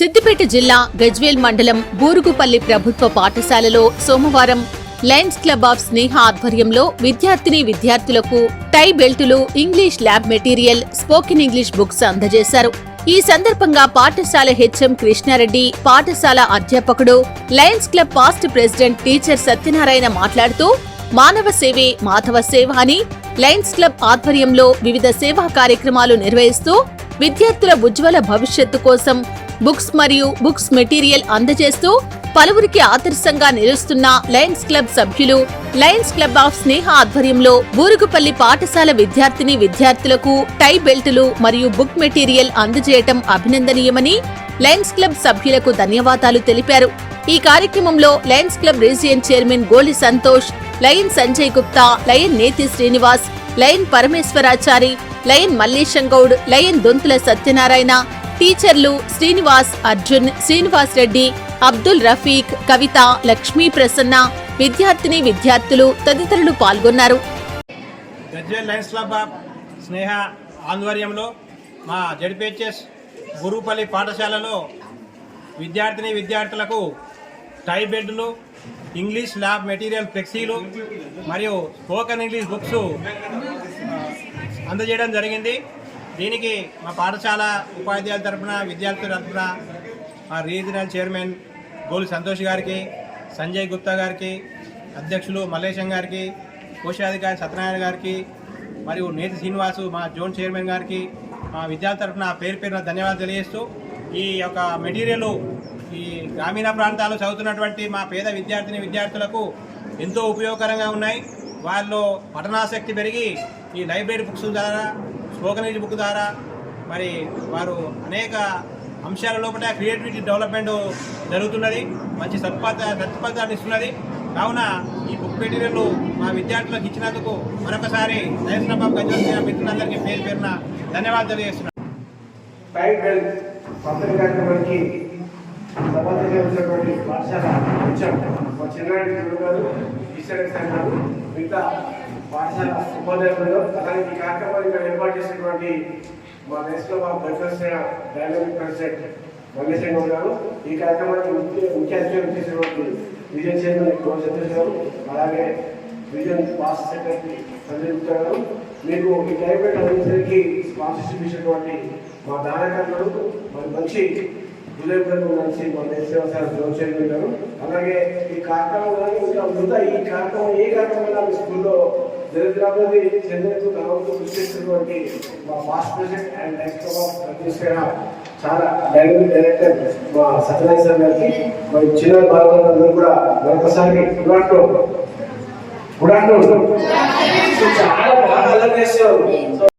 సిద్దిపేట జిల్లా గజ్వేల్ మండలం బూరుగుపల్లి ప్రభుత్వ పాఠశాలలో సోమవారం లయన్స్ క్లబ్ ఆఫ్ స్నేహ ఆధ్వర్యంలో విద్యార్థిని విద్యార్థులకు టై బెల్టులు English lab material spoken English books అందజేశారు. ఈ సందర్భంగా పాఠశాల హెచ్ఎం కృష్ణారెడ్డి పాఠశాల అధ్యాపకుడు Lions club past president teacher Satyanarayana మాట్లాడుతూ మానవ సేవే మాధవ సేవ అని లయన్స్ క్లబ్ ఆధ్వర్యంలో వివిధ సేవా కార్యక్రమాలు నిర్వహిస్తూ విద్యార్థుల ఉజ్వల భవిష్యత్తు కోసం బుక్స్ మరియు బుక్స్ మెటీరియల్ అందజేస్తూ పలువురికి ఆదర్శంగా నిలుస్తున్న లయన్స్ క్లబ్ సభ్యులు లయన్స్ క్లబ్ ఆఫ్ స్నేహ ఆధ్వర్యంలో బూరుగుపల్లి పాఠశాల విద్యార్థిని విద్యార్థులకు టై బెల్టులు మరియు బుక్ మెటీరియల్ అందజేయటం అభినందనీయమని లయన్స్ క్లబ్ సభ్యులకు ధన్యవాదాలు తెలిపారు. ఈ కార్యక్రమంలో Lions club region chairman Goli Santosh lion Sanjay Gupta lion Neti Srinivas lion Parameshwarachari lion Mallesham Goud lion Donthula Satyanarayana టీచర్లు శ్రీనివాస్ అర్జున్ శ్రీనివాస్ రెడ్డి అబ్దుల్ రఫీక్ కవిత లక్ష్మీ ప్రసన్న విద్యార్థిని విద్యార్థులు తదితరులు పాల్గొన్నారు. Gajwel Lions club of Sneha ఆధ్వర్యంలో మా జడ్పిహెచ్ఎస్ గురుపల్లి పాఠశాలలో విద్యార్థిని విద్యార్థులకు టై బెడ్లు ఇంగ్లీష్ ల్యాబ్ మెటీరియల్ ఫ్లెక్సీలు మరియు స్పోకన్ ఇంగ్లీష్ బుక్స్ అందజేయడం జరిగింది. దీనికి మా పాఠశాల ఉపాధ్యాయుల తరఫున విద్యార్థుల తరపున మా రీజనల్ చైర్మన్ గోలు సంతోష్ గారికి సంజయ్ గుప్తా గారికి అధ్యక్షులు మల్లేశం గారికి కోశాధికారి సత్యనారాయణ గారికి మరియు నేతి శ్రీనివాసు మా జోన్ చైర్మన్ గారికి మా విద్యార్థుల తరఫున పేరు పేరున ధన్యవాదాలు తెలియజేస్తూ ఈ యొక్క మెటీరియల్ ఈ గ్రామీణ ప్రాంతాల్లో చదువుతున్నటువంటి మా పేద విద్యార్థిని విద్యార్థులకు ఎంతో ఉపయోగకరంగా ఉన్నాయి. వాళ్ళు పఠనాసక్తి పెరిగి ఈ లైబ్రరీ బుక్స్ ద్వారా స్పోకెన్ ఇంగ్లీష్ బుక్ ద్వారా మరి వారు అనేక అంశాల లోపల క్రియేటివిటీ డెవలప్మెంట్ జరుగుతున్నది మంచి సత్పథ సత్ఫలితాన్ని ఇస్తున్నది. కావున ఈ బుక్ మెటీరియల్ మా విద్యార్థులకు ఇచ్చినందుకు మరొకసారి నయస్నాబాబు గంజవలసిన మిత్రులందరికీ పేరు పేరున ధన్యవాదాలు తెలియజేస్తున్నాను. ఉన్నటువంటి పాఠశాల మా చిన్నారెడ్డి గారు ఈశ్వర సార్ మిగతా పాఠశాల ఉపాధ్యాయులు అలాగే ఈ కార్యక్రమాన్ని ఇక్కడ ఏర్పాటు చేసినటువంటి మా దేశంలో మా welfare dynamic president Mallesham Goud garu ఈ కార్యక్రమానికి ముఖ్య ముఖ్య అతిథిగా చేసినటువంటి విజయ్ చైర్మన్ గౌడ్ సతీష్ గారు అలాగే విజయన్ పాస్ సెక్రటరీ సంజయ్ గుప్తా గారు. మీకు ఈ టైపెట్ అందించడానికి స్పాన్సర్షిప్ ఇచ్చినటువంటి మా దానకర్ణుడు మరి మంచి హృదయపూర్వక నుంచి మా దేశవాసాల జోన్ గారు. అలాగే ఈ కార్యక్రమం ఇంకా మిగతా ఈ కార్యక్రమం ఏ కార్యక్రమం మీ స్కూల్లో దరిద్రాబాది తనవంతు కృషి చేసినటువంటి మా past president and next of చాలా డైనమిక్ డైరెక్టర్ మా సత్యనారాయణ సార్ గారికి మరి చిన్న బాలలందరూ కూడా మరొకసారి గుడ్ ఆఫ్టర్నూన్ గుడ్ ఆఫ్టర్నూన్ చాలా బాగా అలర్ట్ చేశారు.